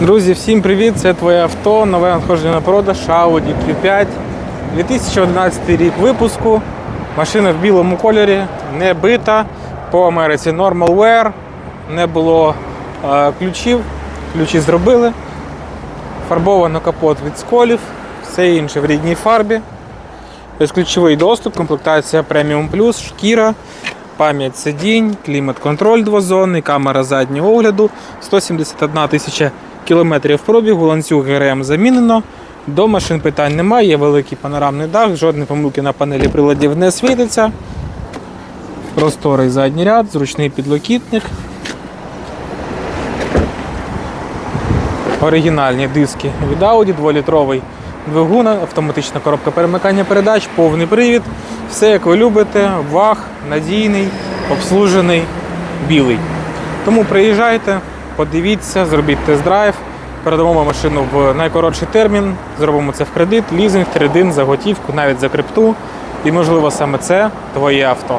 Друзі, всім привіт! Це твоє авто, нове надходження на продаж Audi Q5. 2011 рік випуску. Машина в білому кольорі, не бита. По Америці Normal Wear. Не було е, ключів. Ключі зробили. Фарбовано капот від сколів, все інше в рідній фарбі. Безключовий доступ, комплектація Premium Plus, шкіра, пам'ять сидінь, клімат-контроль двозонний, камера заднього огляду, 171 тисяча кілометрів пробігу, ланцюг ГРМ замінено. До машин питань немає, є великий панорамний дах, жодної помилки на панелі приладів не світиться. Просторий задній ряд, зручний підлокітник. Оригінальні диски від Audi, 2-літровий двигун, автоматична коробка перемикання передач, повний привід. Все як ви любите, ваг, надійний, обслужений, білий. Тому приїжджайте, подивіться, зробіть тест-драйв, передамо машину в найкоротший термін, зробимо це в кредит, лізинг, тридин, за готівку, навіть за крипту. І можливо саме це твоє авто.